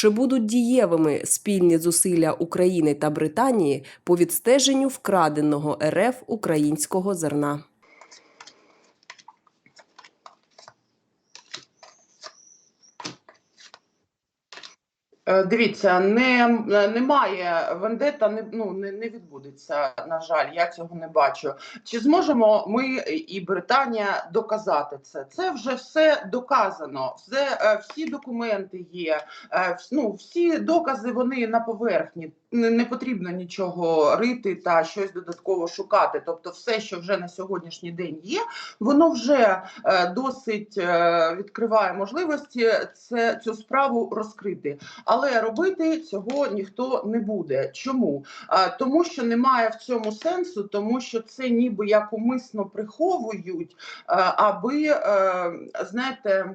Чи будуть дієвими спільні зусилля України та Британії по відстеженню вкраденого РФ українського зерна? Е, Дивіться, не, немає вендета, не, ну, не, не відбудеться, на жаль, я цього не бачу. Чи зможемо ми і Британія доказати це? Це вже все доказано, все, е, всі документи є, е, ну, всі докази вони на поверхні. Не, потрібно нічого рити та щось додатково шукати. Тобто, все, що вже на сьогоднішній день є, воно вже е, досить е, відкриває можливості це, цю справу розкрити. Але робити цього ніхто не буде. Чому? Тому що немає в цьому сенсу, тому що це ніби як умисно приховують, аби е, знаєте.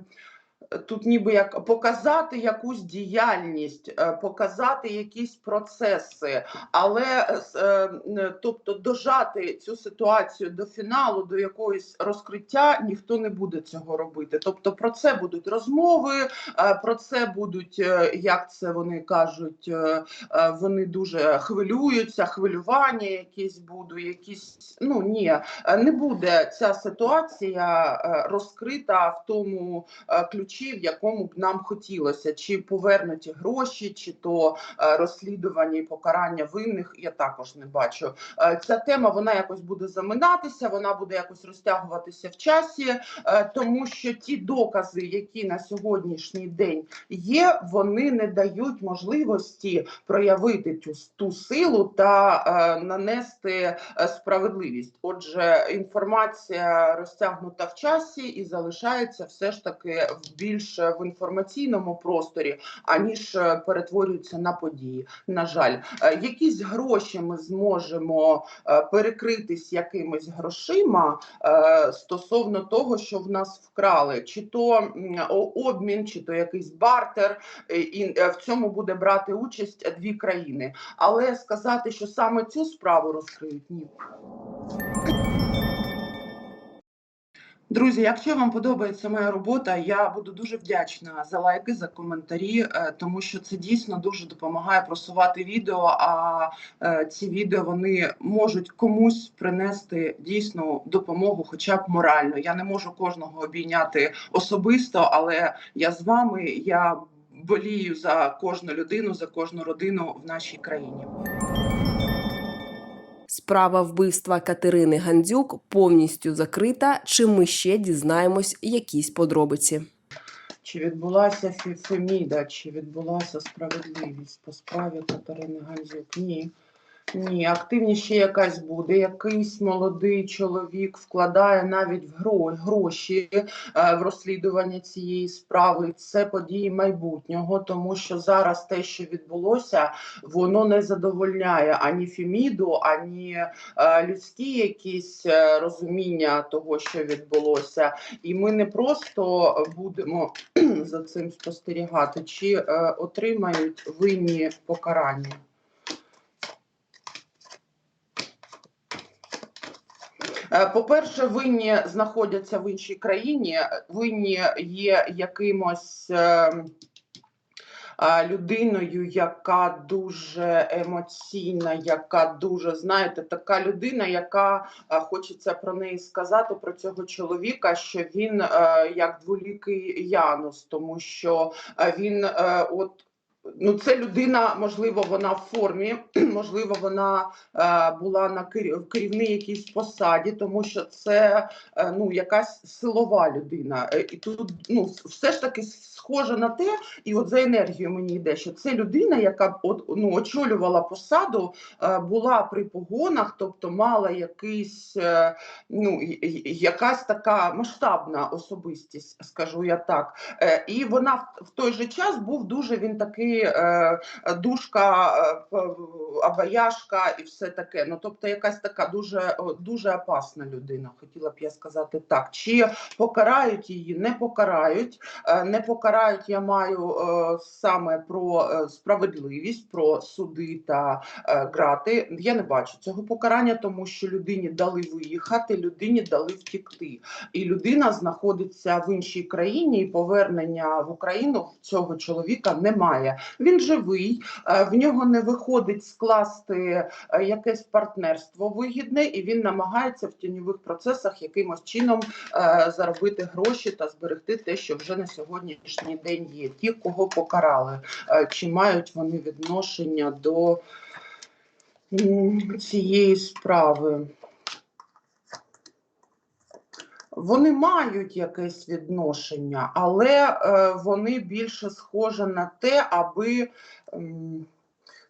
Тут ніби як показати якусь діяльність, е, показати якісь процеси, але е, тобто дожати цю ситуацію до фіналу, до якоїсь розкриття ніхто не буде цього робити. Тобто про це будуть розмови, е, про це будуть, як це вони кажуть, вони дуже хвилюються, хвилювання якісь будуть, якісь ну ні, не буде ця ситуація розкрита в тому е, ключі, в якому б нам хотілося, чи повернуті гроші, чи то е, розслідування і покарання винних. Я також не бачу. Е, Ця тема вона якось буде заминатися, вона буде якось розтягуватися в часі, е, тому що ті докази, які на сьогоднішній день є, вони не дають можливості проявити ту, ту силу та нанести справедливість. Отже, інформація розтягнута в часі і залишається все ж таки в більш е, в інформаційному просторі, аніж е, перетворюється на події. На жаль, Е, якісь гроші ми зможемо перекритись якимись грошима стосовно того, що в нас вкрали, чи то обмін, чи то якийсь бартер, і в цьому буде брати участь дві країни. Але сказати, що саме цю справу розкриють, ні. Друзі, якщо вам подобається моя робота, я буду дуже вдячна за лайки, за коментарі, е, тому що це дійсно дуже допомагає просувати відео. А е, ці відео вони можуть комусь принести дійсну допомогу, хоча б морально. Я не можу кожного обійняти особисто, але я з вами. Я болію за кожну людину, за кожну родину в нашій країні. Справа вбивства Катерини Гандзюк повністю закрита. Чи ми ще дізнаємось якісь подробиці? Чи відбулася фіфеміда, чи відбулася справедливість по справі Катерини Гандзюк? Ні. Ні, активність ще якась буде. Якийсь молодий чоловік вкладає навіть в гро- гроші е, в розслідування цієї справи. Це події майбутнього, тому що зараз те, що відбулося, воно не задовольняє ані Феміду, ані е, людські якісь е, розуміння того, що відбулося. І ми не просто будемо за цим спостерігати, чи отримають винні покарання. По-перше, винні знаходяться в іншій країні, винні є якимось. е, Людиною, яка дуже емоційна, яка дуже, знаєте, така людина, яка хочеться про неї сказати про цього чоловіка, що він е, як дволікий Янус, тому що е, він е, от. Ну, це людина, можливо, вона в формі, можливо, вона е, була на в керівній якійсь посаді, тому що це е, ну, якась силова людина. Е, і тут ну, все ж таки схоже на те, і от за енергію мені йде, що це людина, яка от, ну, очолювала посаду, е, була при погонах, тобто мала якийсь, е, ну, якась така масштабна особистість, скажу я так. Е, І вона в- в той же час був дуже він такий е, душка, е, абаяшка і все таке. Ну тобто, якась така дуже, дуже опасна людина. Хотіла б я сказати так. Чи покарають її? Не покарають. Е, Не покарають. Я маю е, саме про е, справедливість, про суди та е, грати. Я не бачу цього покарання, тому що людині дали виїхати, людині дали втікти і людина знаходиться в іншій країні, і повернення в Україну цього чоловіка немає. Він живий, е, в нього не виходить скласти е, якесь партнерство вигідне, і він намагається в тіньових процесах якимось чином е, заробити гроші та зберегти те, що вже на сьогоднішній день є. Ті, кого покарали, чи мають вони відношення до цієї справи. Вони мають якесь відношення, але е, вони більше схожі на те, аби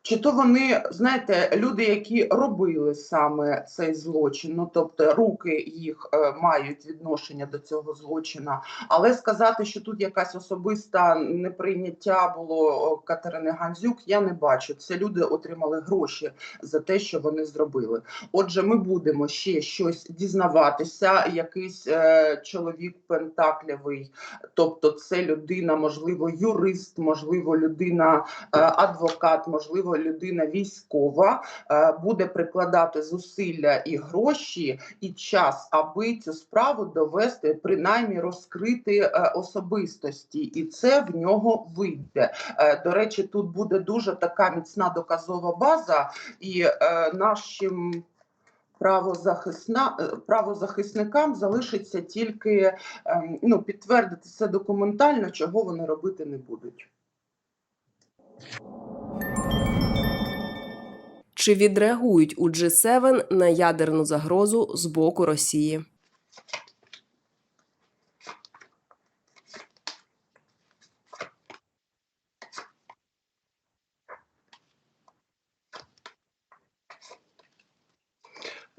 чи то вони, знаєте, люди, які робили саме цей злочин, ну тобто руки їх е, мають відношення до цього злочина, але сказати, що тут якась особиста неприйняття було Катерини Гандзюк, я не бачу. Це люди отримали гроші за те, що вони зробили. Отже, ми будемо ще щось дізнаватися. Якийсь е, чоловік пентаклявий, тобто це людина, можливо, юрист, можливо, людина, е, адвокат, можливо, людина військова, е, буде прикладати зусилля і гроші, і час, аби цю справу довести, принаймні розкрити е, особистості, і це в нього вийде. Е, До речі, тут буде дуже така міцна доказова база, і нашим правозахисна, правозахисникам залишиться тільки ем, ну, підтвердити це документально, чого вони робити не будуть. Чи відреагують у G7 на ядерну загрозу з боку Росії?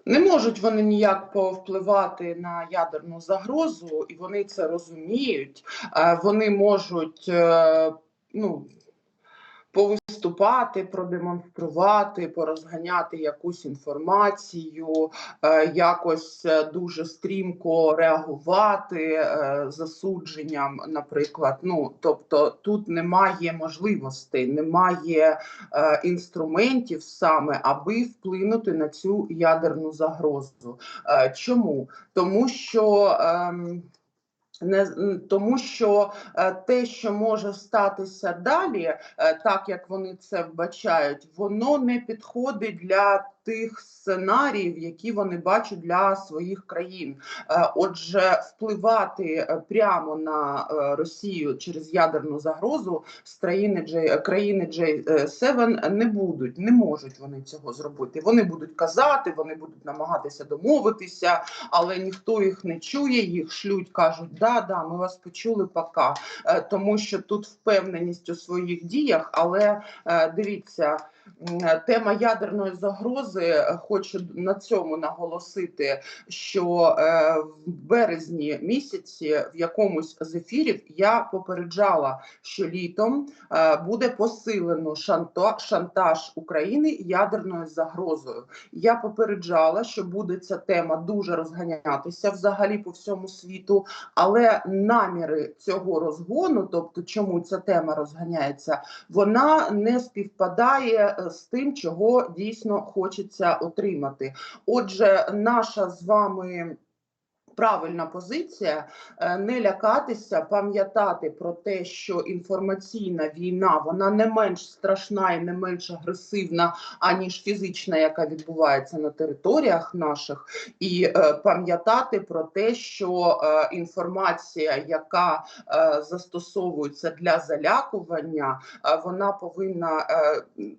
Не можуть вони ніяк повпливати на ядерну загрозу, і вони це розуміють. Е, Вони можуть е, ну, повиступати, продемонструвати, порозганяти якусь інформацію, е, якось е, дуже стрімко реагувати е, засудженням, наприклад. Ну, тобто тут немає можливостей, немає інструментів саме, аби вплинути на цю ядерну загрозу. Чому? Тому що. Не тому, що е, те, що може статися далі, е, так як вони це вбачають, воно не підходить для тих сценаріїв, які вони бачать для своїх країн. Е, Отже, впливати е, прямо на е, Росію через ядерну загрозу з країни країни J7 не будуть, не можуть вони цього зробити. Вони будуть казати, вони будуть намагатися домовитися, але ніхто їх не чує, їх шлють, кажуть, да, да, ми вас почули, пока. Тому що тут впевненість у своїх діях, але дивіться. М, Тема ядерної загрози е, хочу на цьому наголосити, що е, в березні місяці в якомусь з ефірів я попереджала, що літом е, буде посилено шанта- шантаж України ядерною загрозою. Я попереджала, що буде ця тема дуже розганятися взагалі по всьому світу, але наміри цього розгону, тобто чому ця тема розганяється, вона не співпадає е, з тим, чого дійсно хочеться отримати. Отже, наша з вами. Правильна позиція е, не лякатися, пам'ятати про те, що інформаційна війна вона не менш страшна і не менш агресивна, аніж фізична, яка відбувається на територіях наших, і е, пам'ятати про те, що е, інформація, яка застосовується для залякування, вона повинна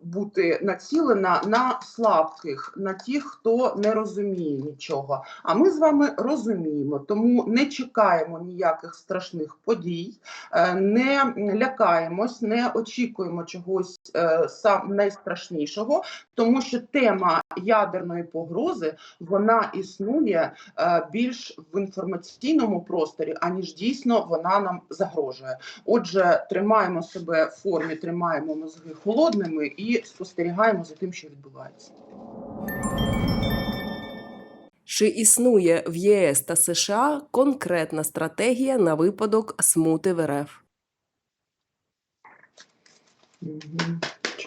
бути націлена на слабких, на тих, хто не розуміє нічого. А ми з вами розуміємо, тому не чекаємо ніяких страшних подій, е, не лякаємось, не очікуємо чогось е, сам найстрашнішого, тому що тема ядерної погрози вона існує е, більш в інформаційному просторі, аніж дійсно вона нам загрожує. Отже, тримаємо себе в формі, тримаємо мозги холодними і спостерігаємо за тим, що відбувається. Чи існує в ЄС та США конкретна стратегія на випадок смути в РФ?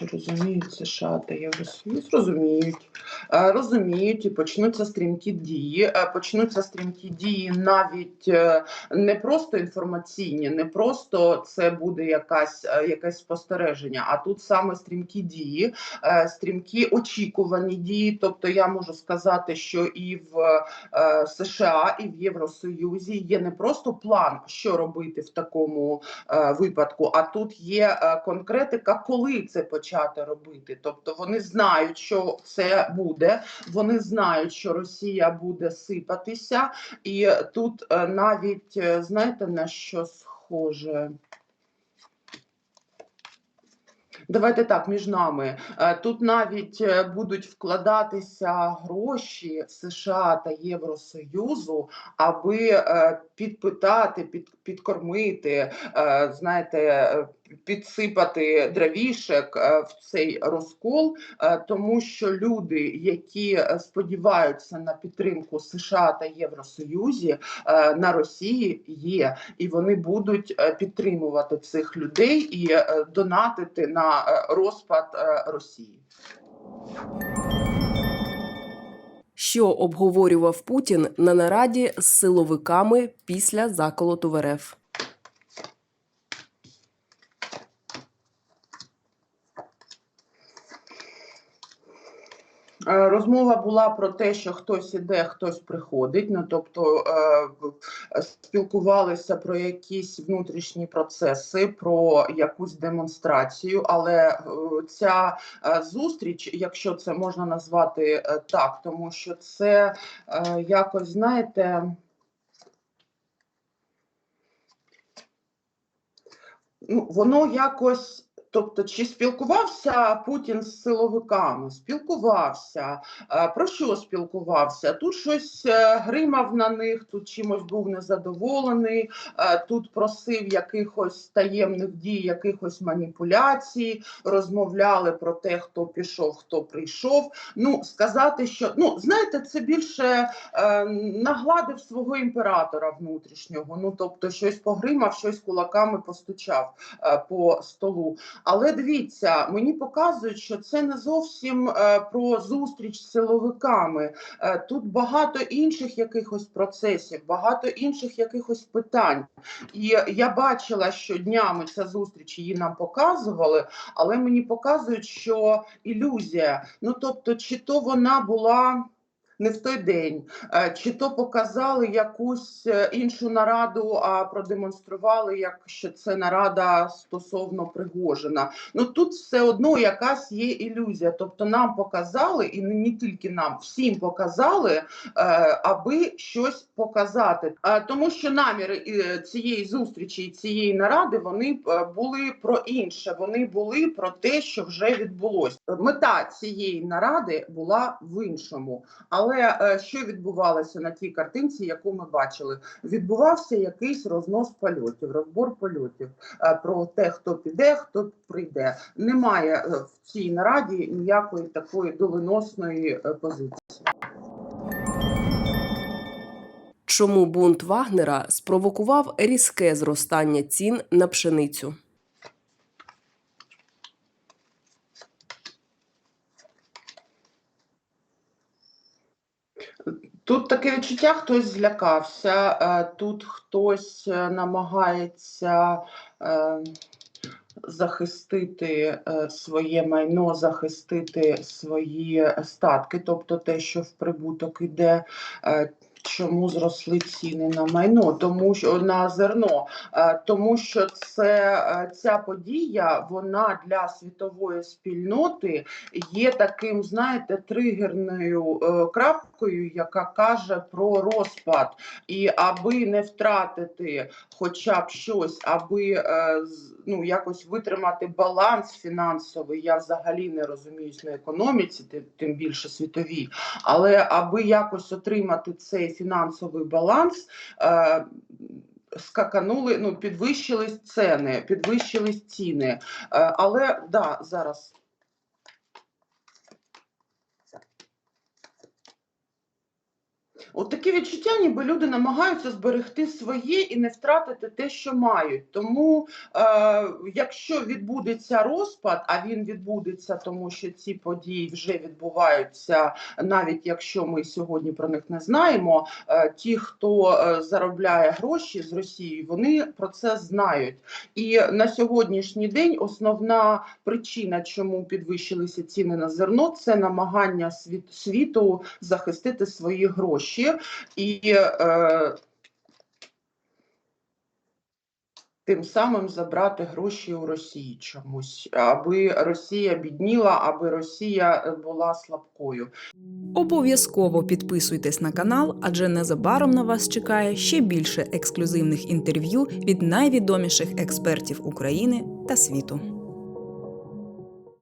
Чи розуміють США та Євросоюз? Розуміють. Е, Розуміють і почнуться стрімкі дії. Е, Почнуться стрімкі дії навіть е, не просто інформаційні, не просто це буде якась, якесь спостереження, а тут саме стрімкі дії, стрімкі очікувані дії. Тобто я можу сказати, що і в США, і в Євросоюзі є не просто план, що робити в такому випадку, а тут є конкретика, коли це почати робити. Тобто вони знають, що це буде, вони знають, що Росія буде сипатися, і тут е, навіть е, знаєте на що схоже. Давайте так, між нами. Е, Тут навіть будуть вкладатися гроші США та Євросоюзу, аби підпитати, під, підкормити, знаєте, підсипати дровішек е, в цей розкол, е, тому що люди, які е, сподіваються на підтримку США та Євросоюзі, на Росії є, і вони будуть підтримувати цих людей і донатити на розпад Росії. Що обговорював Путін на нараді з силовиками після заколоту в РФ? Розмова була про те, що хтось іде, хтось приходить. Ну тобто е, спілкувалися про якісь внутрішні процеси, про якусь демонстрацію. Але е, ця е, зустріч, якщо це можна назвати е, так, тому що це е, якось знаєте. ну, воно якось. Тобто, чи спілкувався Путін з силовиками? Спілкувався. Е, Про що спілкувався? Тут щось е, гримав на них, тут чимось був незадоволений, е, тут просив якихось таємних дій, якихось маніпуляцій, розмовляли про те, хто пішов, хто прийшов. Ну, сказати, що ну знаєте, це більше е, нагладив свого імператора внутрішнього. Ну тобто, щось погримав, щось кулаками постучав е, по столу. Але дивіться, мені показують, що це не зовсім е, про зустріч з силовиками. Е, тут багато інших якихось процесів, багато інших якихось питань. І я бачила, що днями ця зустріч її нам показували, але мені показують, що ілюзія. Ну тобто, чи то вона була. Не в той день, Е, чи то показали якусь е, іншу нараду, а продемонстрували, як що це нарада стосовно Пригожина. Ну тут все одно якась є ілюзія. Тобто нам показали, і не тільки нам, всім показали, е, аби щось показати. Тому що наміри цієї зустрічі і цієї наради вони були про інше. Вони були про те, що вже відбулося. Мета цієї наради була в іншому. Але е, що відбувалося на тій картинці, яку ми бачили? Відбувався якийсь рознос польотів, розбор польотів е, про те, хто піде, хто прийде. Немає е, в цій нараді ніякої такої доленосної е, позиції. Чому бунт Вагнера спровокував різке зростання цін на пшеницю? Тут таке відчуття, хтось злякався, е, тут хтось е, намагається е, захистити своє майно, захистити свої статки, тобто те, що в прибуток іде. Чому зросли ціни на майно? Тому що на зерно, Е, тому що це е, ця подія, вона для світової спільноти є таким, знаєте, тригерною е, крапкою, яка каже про розпад. І аби не втратити хоча б щось, аби ну, якось витримати баланс фінансовий, я взагалі не розуміюсь на економіці, тим більше світовій, але аби якось отримати цей фінансовий баланс. Е, Скаканули, ну підвищились ціни, підвищились ціни. Е, але да, зараз От таке відчуття, ніби люди намагаються зберегти своє і не втратити те, що мають. Тому, е, якщо відбудеться розпад, а він відбудеться, тому що ці події вже відбуваються, навіть якщо ми сьогодні про них не знаємо. Е, ті, хто е, заробляє гроші з Росії, вони про це знають. І на сьогоднішній день основна причина, чому підвищилися ціни на зерно, це намагання світ, світу захистити свої гроші і е, тим самим забрати гроші у Росії чомусь, аби Росія бідніла, аби Росія е, була слабкою. Обов'язково підписуйтесь на канал, адже незабаром на вас чекає ще більше ексклюзивних інтерв'ю від найвідоміших експертів України та світу.